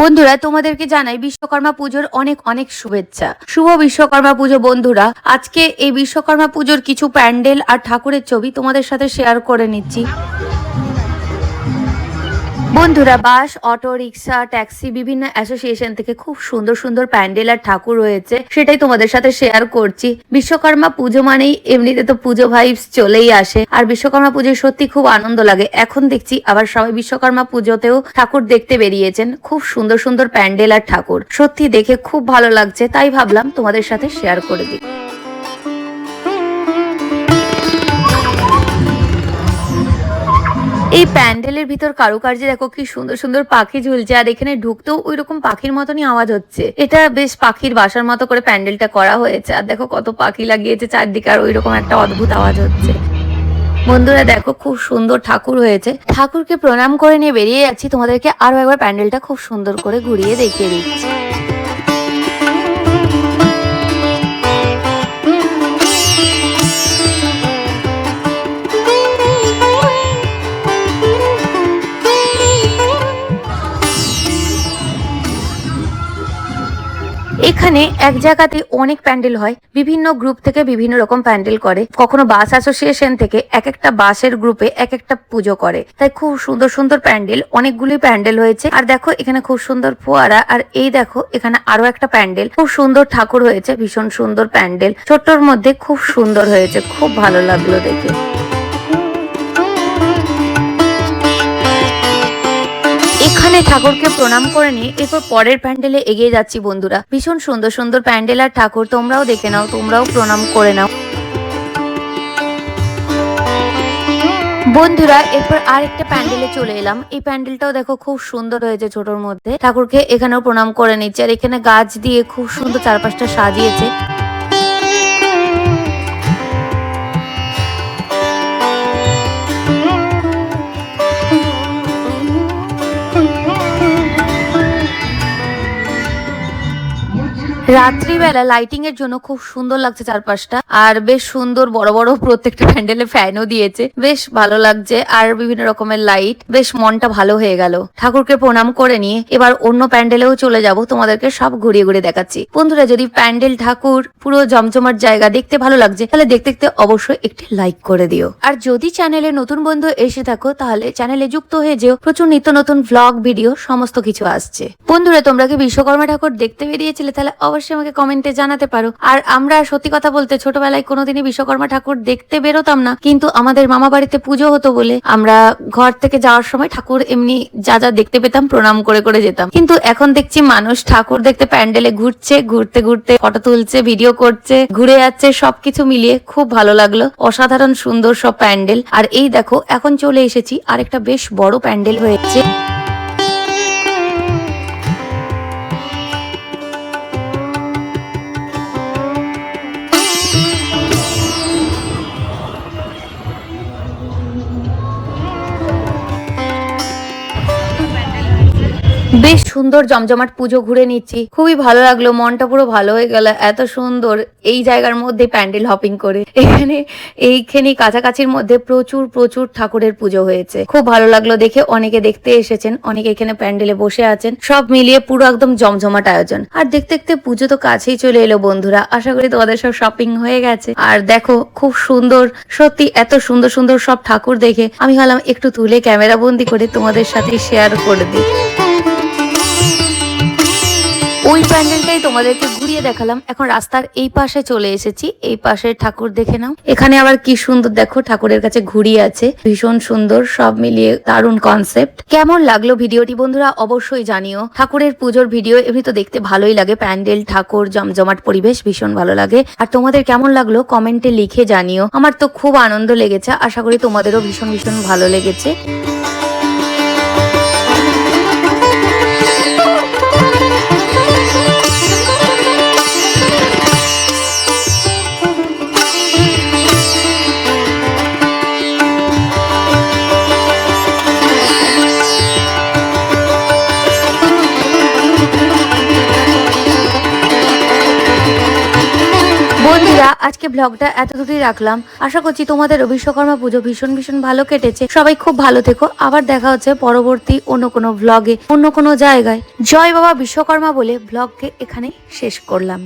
বন্ধুরা, তোমাদেরকে জানাই বিশ্বকর্মা পুজোর অনেক অনেক শুভেচ্ছা। শুভ বিশ্বকর্মা পুজো, বন্ধুরা। আজকে এই বিশ্বকর্মা পুজোর কিছু প্যান্ডেল আর ঠাকুরের ছবি তোমাদের সাথে শেয়ার করে নিচ্ছি। বন্ধুরা, বাস, অটো, রিক্সা, ট্যাক্সি বিভিন্ন অ্যাসোসিয়েশন থেকে খুব সুন্দর সুন্দর প্যান্ডেল আর ঠাকুর রয়েছে। সেটাই তোমাদের সাথে শেয়ার করছি। বিশ্বকর্মা পুজো মানেই এমনিতে তো পুজো ভাইবস চলেই আসে। আর বিশ্বকর্মা পুজোয় সত্যি খুব আনন্দ লাগে। এখন দেখছি আবার সবাই বিশ্বকর্মা পুজোতেও ঠাকুর দেখতে বেরিয়েছেন। খুব সুন্দর সুন্দর প্যান্ডেল আর ঠাকুর। সত্যি দেখে খুব ভালো লাগছে, তাই ভাবলাম তোমাদের সাথে শেয়ার করে দিই। এই প্যান্ডেলের ভিতর কারুকার্যে দেখো কি সুন্দর সুন্দর পাখি ঝুলছে, আর এখানে ঢুকতেও ওই রকম পাখির মতনই আওয়াজ হচ্ছে। এটা বেশ পাখির বাসার মতো করে প্যান্ডেলটা করা হয়েছে, আর দেখো কত পাখি লাগিয়েছে চারদিকে, আর ওই রকম একটা অদ্ভুত আওয়াজ হচ্ছে। বন্ধুরা দেখো খুব সুন্দর ঠাকুর হয়েছে। ঠাকুরকে প্রণাম করে নিয়ে বেরিয়ে যাচ্ছি, তোমাদেরকে আরও একবার প্যান্ডেলটা খুব সুন্দর করে ঘুরিয়ে দেখিয়ে দিচ্ছি। এখানে এক জায়গাতে অনেক প্যান্ডেল হয়। বিভিন্ন গ্রুপ থেকে বিভিন্ন রকম প্যান্ডেল করে। কখনো বাস অ্যাসোসিয়েশন থেকে এক একটা বাসের গ্রুপে এক একটা পুজো করে। তাই খুব সুন্দর সুন্দর প্যান্ডেল অনেকগুলি প্যান্ডেল হয়েছে। আর দেখো, এখানে খুব সুন্দর ফোয়ারা। আর এই দেখো, এখানে আরও একটা প্যান্ডেল। খুব সুন্দর ঠাকুর হয়েছে, ভীষণ সুন্দর প্যান্ডেল। ছোট্টর মধ্যে খুব সুন্দর হয়েছে। খুব ভালো লাগল দেখে। এখানে ঠাকুরকে প্রণাম করে নিয়ে এরপর পরের প্যান্ডেলে এগিয়ে যাচ্ছি বন্ধুরা। ভীষণ সুন্দর সুন্দর প্যান্ডেল আর ঠাকুর, তোমরাও দেখে নাও, তোমরাও প্রণাম করে নাও। বন্ধুরা, এরপর আরেকটা প্যান্ডেলে চলে এলাম। এই প্যান্ডেলটাও দেখো খুব সুন্দর হয়েছে ছোটর মধ্যে। ঠাকুরকে এখানেও প্রণাম করে নিচ্ছে। আর এখানে গাছ দিয়ে খুব সুন্দর চারপাশটা সাজিয়েছে। রাত্রিবেলা লাইটিং এর জন্য খুব সুন্দর লাগছে চারপাশটা। আর বেশ সুন্দর বড় বড় প্রত্যেকটা প্যান্ডেলে ফ্যানও দিয়েছে। বেশ ভালো লাগছে। আর বিভিন্ন রকমের লাইট বেশ মনটা ভালো হয়ে গেল। ঠাকুরকে প্রণাম করে নিয়ে এবার অন্য প্যান্ডেলেও চলে যাব। তোমাদেরকে সব ঘুরিয়ে ঘুরিয়ে দেখাচ্ছি। বন্ধুরা, যদি প্যান্ডেল, ঠাকুর পুরো জমজমার জায়গা দেখতে ভালো লাগছে, তাহলে দেখতে দেখতে অবশ্যই একটি লাইক করে দিও। আর যদি চ্যানেলে নতুন বন্ধু এসে থাকো, তাহলে চ্যানেলে যুক্ত হয়ে যেও। প্রচুর নিত্য নতুন ভ্লগ ভিডিও সমস্ত কিছু আসছে। বন্ধুরা, তোমরা কি বিশ্বকর্মা ঠাকুর দেখতে বেরিয়েছিলে? তাহলে অবশ্যই আমাকে কমেন্টে জানাতে পারো। আর আমরা সত্যি কথা বলতে ছোটবেলায় কোনোদিনই বিশ্বকর্মা ঠাকুর দেখতে বেরোতাম না। কিন্তু আমাদের মামা বাড়িতে পুজো হতো বলে আমরা ঘর থেকে যাওয়ার সময় ঠাকুর এমনি যা যা দেখতে পেতাম, প্রণাম করে করে যেতাম। কিন্তু এখন দেখছি মানুষ ঠাকুর দেখতে প্যান্ডেলে ঘুরছে, ঘুরতে ঘুরতে ফটো তুলছে ভিডিও করছে, ঘুরে যাচ্ছে, সবকিছু মিলিয়ে খুব ভালো লাগল। অসাধারণ সুন্দর সব প্যান্ডেল। আর এই দেখো, এখন চলে এসেছি আরেকটা বেশ বড় প্যান্ডেল হয়েছে। বেশ সুন্দর জমজমাট পুজো ঘুরে নিচ্ছি। খুবই ভালো লাগল, মনটা পুরো ভালো হয়ে গেল, এত সুন্দর এই জায়গার মধ্যে প্যান্ডেল হপিং করে। এখানে, এইখানে কাছাকাছির মধ্যে প্রচুর প্রচুর ঠাকুরের পুজো হয়েছে। খুব ভালো লাগল দেখে, অনেকে দেখতে এসেছেন, অনেকে এখানে প্যান্ডেলে বসে আছেন। সব মিলিয়ে পুরো একদম জমজমাট আয়োজন। আর দেখতে দেখতে পুজো তো কাছেই চলে এলো বন্ধুরা, আশা করি তোমাদের সব শপিং হয়ে গেছে। আর দেখো, খুব সুন্দর, সত্যি এত সুন্দর সুন্দর সব ঠাকুর দেখে আমি ভাবলাম একটু তুলে ক্যামেরা বন্দি করে তোমাদের সাথে শেয়ার করে দিই। ওই প্যান্ডেলটাই তোমাদেরকে ঘুরিয়ে দেখালাম। এখন রাস্তার এই পাশে চলে এসেছি। এই পাশে ঠাকুর দেখে নাও। এখানে আবার কি সুন্দর দেখো, ঠাকুরের কাছে ঘুড়ি আছে। ভীষণ সুন্দর, সব মিলিয়ে দারুণ কনসেপ্ট কেমন লাগল ভিডিওটি বন্ধুরা? অবশ্যই জানিও। ঠাকুরের পুজোর ভিডিও, এমনি তো দেখতে ভালোই লাগে। প্যান্ডেল, ঠাকুর, জমজমাট পরিবেশ ভীষণ ভালো লাগে। আর তোমাদের কেমন লাগল কমেন্টে লিখে জানিও। আমার তো খুব আনন্দ লেগেছে। আশা করি তোমাদেরও ভীষণ ভীষণ ভালো লেগেছে। বন্ধুরা, আজকে ব্লগটা এত দূরই রাখলাম। আশা করছি তোমাদের বিশ্বকর্মা পুজো ভীষণ ভীষণ ভালো কেটেছে। সবাই খুব ভালো থেকো। আবার দেখা হচ্ছে পরবর্তী অন্য কোনো ব্লগে অন্য কোনো জায়গায়। জয় বাবা বিশ্বকর্মা বলে ব্লগকে এখানে শেষ করলাম।